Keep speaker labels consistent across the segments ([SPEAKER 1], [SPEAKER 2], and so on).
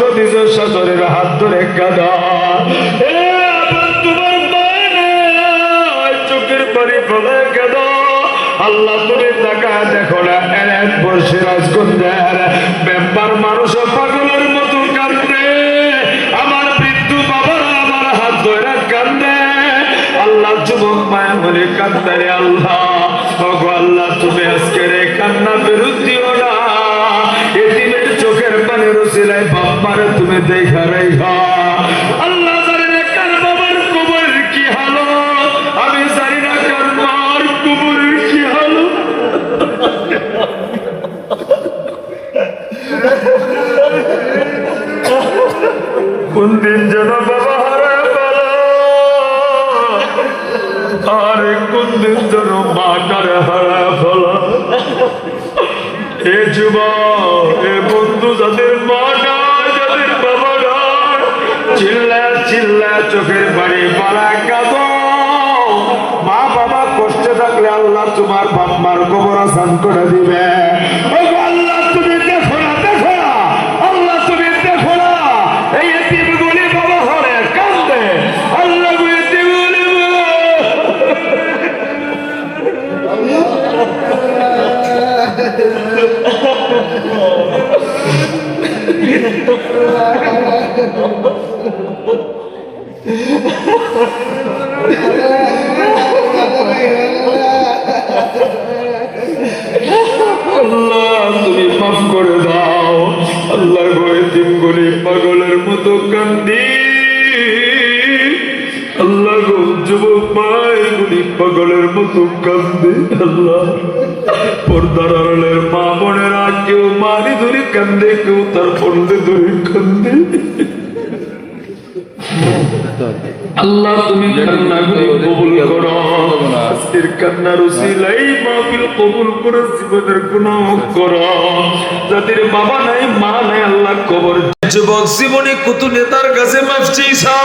[SPEAKER 1] কষ্ট শাশুড়ির হাত ধরে বোন তোমার মায়ের চোখের আল্লাহ তুমি দেখো না, এর সিরাজগঞ্জের মেম্বার মানুষ পাগলের মতো কান্দে আমার বৃদ্ধ বাবার আমার হাত ধরে কান্দে আল্লাহ যুবক মায়া বলে কান্দে রে আল্লাহ। কোন দিন যেন বাবা হারা বলো আর কোন দিন যেন হারা এ যুবা এ বন্ধু যাদের মা যাদের বাবা চিল্লা চিল্লা চোখের বাড়ি পাড়া কাঁদ মা বাবা কষ্টে থাকলে আল্লাহ তোমার বাম্মার গোবর আসান করে আল্লাহ তুমি মাফ করে দাও। আল্লাহ গো দিনগুলি পাগলের মতো কান্দি। আল্লাহ গো, যুবক মায়েগুলি পাগলের মতো কান্দে আল্লাহ। পর্দার আড়ালের মা বোনেরা কেউ মারি ধরে কান্দে কেউ তার পর্দে ধরে কান্দে কবুল বাবা নাই, মা নাই, আল্লাহ কবর যুবক জীবনে কত নেতার কাছে মাফ চাইছা?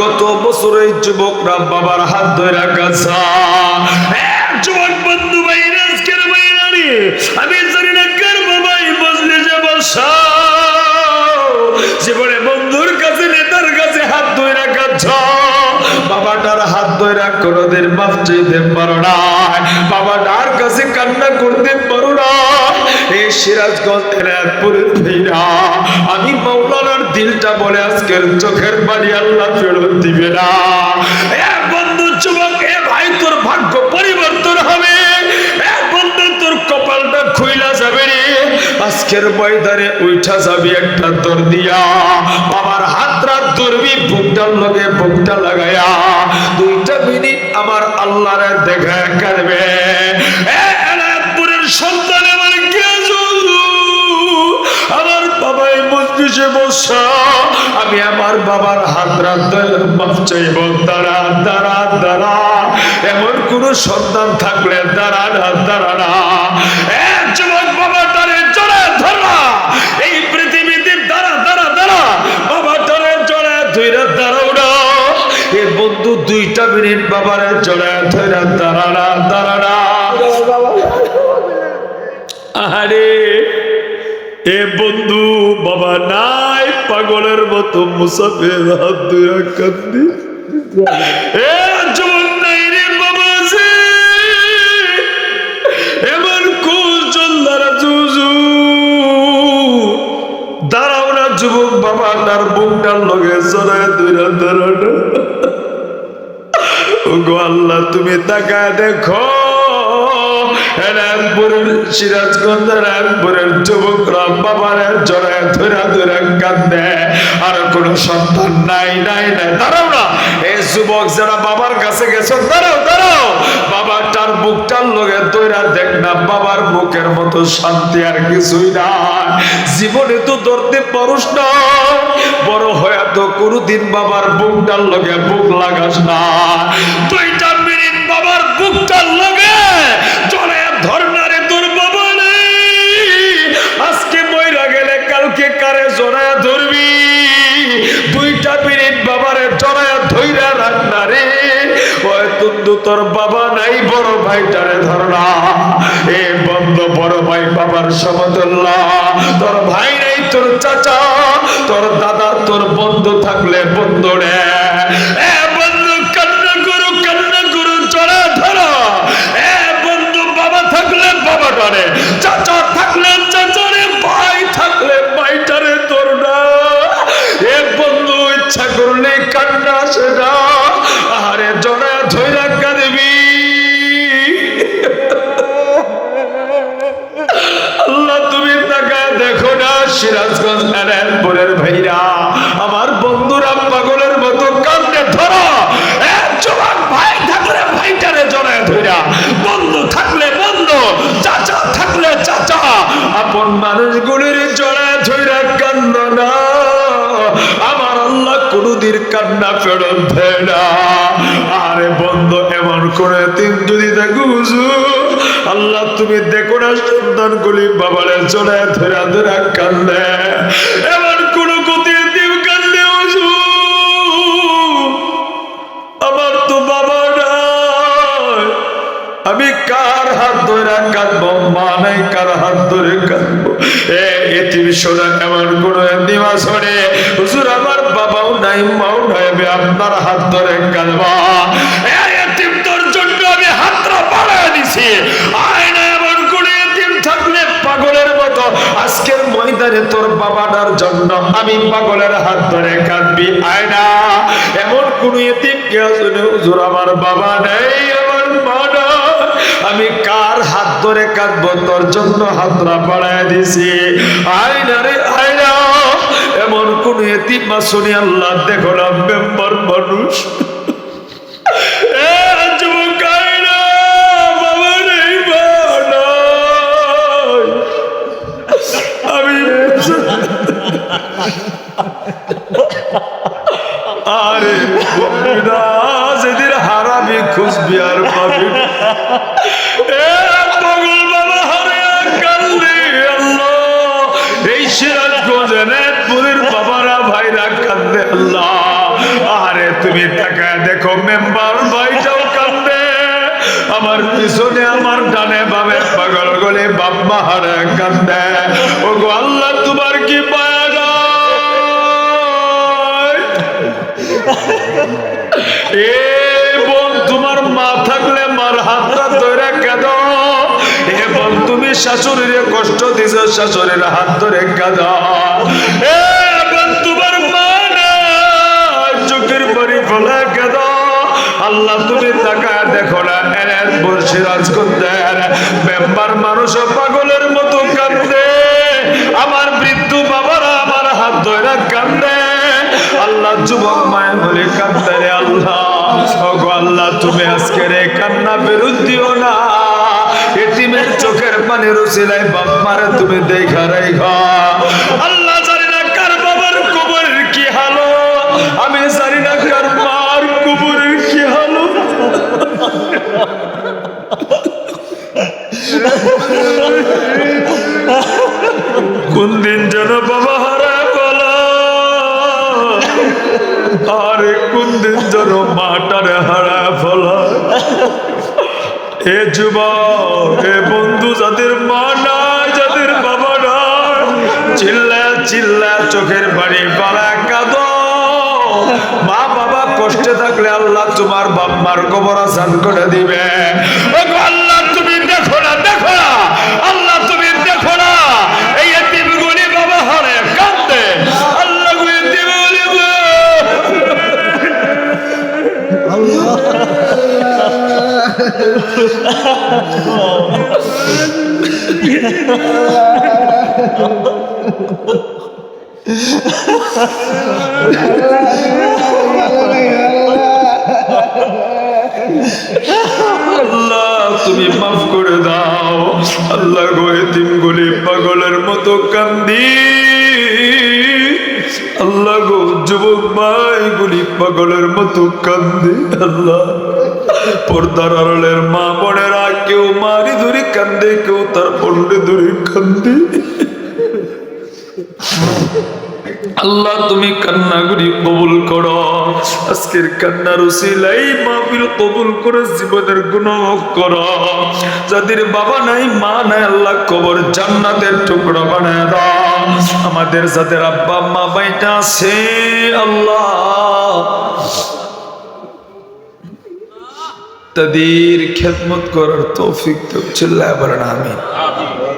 [SPEAKER 1] গত বছর যুবকরা বাবার হাত ধরে কাছা যুবক বন্ধু ভাইরা আজকের ভাইরা আমি জানি না কার বাবাই বসলে যে বসা জীবনে বন্ধুর কাছে, নেতার কাছে হাত ধরে কাছ বাবাটার হাত ধরে কোনোদিন মাফ চাইতে পারো না বাবাটার কাছে কান্না করতে পারো না সিরাজগঞ্জ এরাজপুরের ভাইরা আমি মাওলানার দিলটা বলে আজকের চোখের বাড়ি আল্লাহ ফেরত দিবে না। বন্ধু যুবক, এ ভাই, তোর ভাগ্য পরিবর্তন হবে। যাবে একটা তোর দিয়া। বাবার হাত রাত ধরবি, বুকটার বুকটা লাগায়া। দুইটা মিনিট আমার আল্লাহর দেখা করবে মজলিসে বসা, আমি আমার বাবার হাত রাত দাঁড়া দাঁড়া দাঁড়া। এমন কোন সন্তান থাকলে না এই দাঁড়া দাঁড়া দাঁড়া। দাঁড়াও না। বন্ধু দুইটা মিনিট বাবারে জড়ে ধরে দাঁড়া দাঁড়া এ বন্ধু, বাবা নাই, পাগলের মতো মুসাফের হাত দুয়া কান্দি এ না যুবক বাবা লগে ওগো আল্লাহ, তুমি তাকায় দেখো। রামপুরের সিরাজগঞ্জের রামপুরের জড়ায় ধরা কান্দে। আর সন্তান নাই নাই নাই। না। যুবক যারা বাবার কাছে বাবাটার বুকটার লগে দেখ না, বাবার মতো শান্তি আর কিছুই না জীবনে তো ধরতে পারুস না। বড় হয়ে তো কোনোদিন বাবার বুকটার লগে বুক লাগাস না। দুইটা মিনিট বাবার বুকটার লগে তোর বাবা নাই বড় ভাই ভাইটারে ধরনা। এ বন্ধ বড় ভাই বাবার সমতুল্য। তোর ভাই নাই তোর চাচা, তোর দাদা তোর বন্ধু থাকলে বন্ধু রে। চাচা থাকলে চাচারে ভাই থাকলে ভাইটারে না। এ বন্ধু ইচ্ছা করলে কান্না আরে সিরাজগঞ্জ এনায়তপুরের ভাইরা, আমার বন্ধুরা পাগলের মতো কান্দে ধরো। এ যুবক ভাই থাকলে ভাইটারে জড়ায় ধইরা। বন্ধু থাকলে বন্ধু, চাচা থাকলে চাচা। আপন মানুষগুলির জড়ায় ধইরা কান্দ না। আমার আল্লাহ কোনদিন কান্না ফেরত দেয় আরে বন্ধ, এমন করে তিন যদি দেখো আল্লাহ, তুমি দেখো না সন্তান গুলি বাবারে জড়ায় ধরা ধরা কান্দে। এমন কোন গতি দিন কান্দে হুজুর আমার তো বাবা আমি কার হাত ধরে কাঁদবো? মা নাই, কার হাত ধরে কাঁদবো? কোন আমার বাবাও নাই, মাও নাই আপনার হাত ধরে কাঁদবা। বাড়ায় দিছি আয় না এমন কোন এতিম থাকলে পাগলের মতো। আজকের ময়দানে তোর বাবাটার জন্য আমি পাগলের হাত ধরে কাঁদবি। আয় না এমন কোন এতিম কে আসলে হুজুর? আমার বাবা নেই, আমার মা আমি কার হাত ধরে কাঁদবো? তোর জন্য হাতরা বাড়ায় দিছি। আয়না রে, আয়না, এমন কোন এতিম শুনি আল্লাহ দেখো না, মেম্বার মানুষ। দেখো মেম্বার ভাইটাও কান্দে আমার পিছনে, আমার ডানে বামে, পাগল গলে বাপ্পা হারে কান্দে ও গো আল্লাহ, তোমার কি পায়া এ বোন, তোমার মা থাকলে মার হাতটা ধরে কেদ। এ বোন, তুমি শাশুড়ির কষ্ট দিছ, শাশুড়ির হাত ধরে কেদ। এ আল্লাহ, তুমি তাকায় দেখো না। এর বর্ষিরাজ করতে মেম্বার মানুষ পাগলের মতো কান্দে আমার বৃদ্ধ বাবারা আমার হাত ধরে কান্দে আল্লাহ যুবক মায়ের বলে কান্দে রে আল্লাহ। ওগো আল্লাহ, তুমি আজকে রে কান্না বেরুদ দিও না। এটিমের চোখের পানি রুচিলাই বাপ মারে তুমি দেখা রেখা। আল্লাহ আরে কোন দিন হারায় ফলা এ যুবক, এ বন্ধু যাদের মা নাই, যাদের বাবা নাই, চিল্লা চিল্লা চোখের বাড়ি পালা কাঁদ। মা বাবা কষ্টে থাকলে আল্লাহ তোমার বাম্মার কবর আসান করে দিবে। আল্লাহ! আল্লাহ, তুমি মাফ করে দাও। আল্লাহ গো, এতিমগুলি পাগলের মতো কান্দি। আল্লাহ গো, যুবক ভাইগুলি পাগলের মতো কান্দি। আল্লাহ, পর্দার আড়ালের মা বোনেরা কেউ মারি ধরে কান্দে, কেউ তার পন্ডে ধরে কান্দে। আল্লাহ, তুমি কান্নাগুলি কবুল করো। আজকের কান্নার উসিলাই মাহফিল কবুল করে জীবনের গুণ করো। যাদের বাবা নাই, মা নাই, আল্লাহ কবর জান্নাতের টুকরা বানায় দাও। আমাদের যাদের আব্বা, মা বাইটা আছে, আল্লাহ। তাদের খেদমত করার তৌফিক তো চিল্লায় বলেন আমি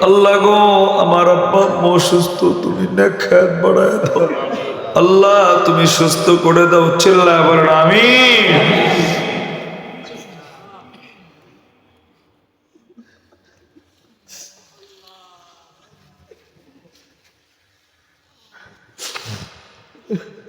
[SPEAKER 1] আল্লাহ গো, আমার আব্বা আম্মু অসুস্থ, তুমি নেখাত বাড়ায় দাও আল্লাহ, তুমি সুস্থ করে দাও চিল্লা বলেন আমি Yeah.